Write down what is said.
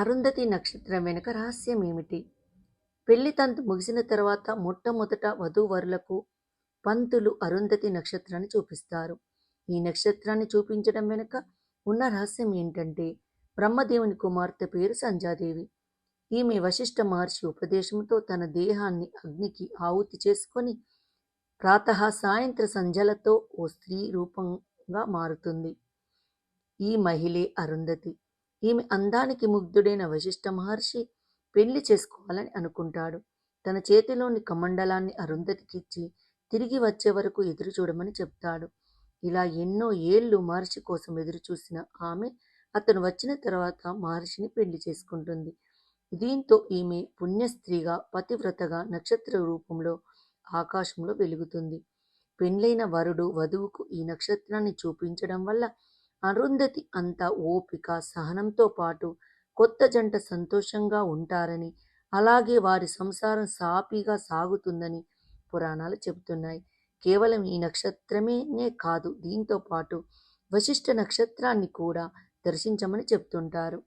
అరుంధతి నక్షత్రం వెనుక రహస్యం ఏమిటి పెళ్ళి తంతు ముగిసిన తర్వాత మొట్టమొదట వధూవరులకు పంతులు అరుంధతి నక్షత్రాన్ని చూపిస్తారు. ఈ నక్షత్రాన్ని చూపించడం వెనుక ఉన్న రహస్యం ఏంటంటే బ్రహ్మదేవుని కుమార్తె పేరు సంధ్యాదేవి. ఈమె వశిష్ఠ మహర్షి ఉపదేశంతో తన దేహాన్ని అగ్నికి ఆహుతి చేసుకొని ప్రాతః సాయంత్ర సంధ్యలతో ఓ స్త్రీ రూపంగా మారుతుంది. ఈ మహిళే అరుంధతి. ఈమె అందానికి ముగ్ధుడైన వశిష్ఠ మహర్షి పెళ్ళి చేసుకోవాలని అనుకుంటాడు. తన చేతిలోని కమండలాన్ని అరుంధతికిచ్చి తిరిగి వచ్చే వరకు ఎదురు చూడమని చెప్తాడు. ఇలా ఎన్నో ఏళ్ళు మహర్షి కోసం ఎదురు చూసిన ఆమె అతను వచ్చిన తర్వాత మహర్షిని పెళ్ళి చేసుకుంటుంది. దీంతో ఈమె పుణ్యస్త్రీగా పతివ్రతగా నక్షత్ర రూపంలో ఆకాశంలో వెలుగుతుంది. పెండ్లైన వరుడు వధువుకు ఈ నక్షత్రాన్ని చూపించడం వల్ల అరుంధతి అంత ఓపిక సహనంతో పాటు కొత్త జంట సంతోషంగా ఉంటారని అలాగే వారి సంసారం సాఫీగా సాగుతుందని పురాణాలు చెబుతున్నాయి. కేవలం ఈ నక్షత్రమేనే కాదు దీంతో పాటు వశిష్ఠ నక్షత్రాన్ని కూడా దర్శించమని చెప్తుంటారు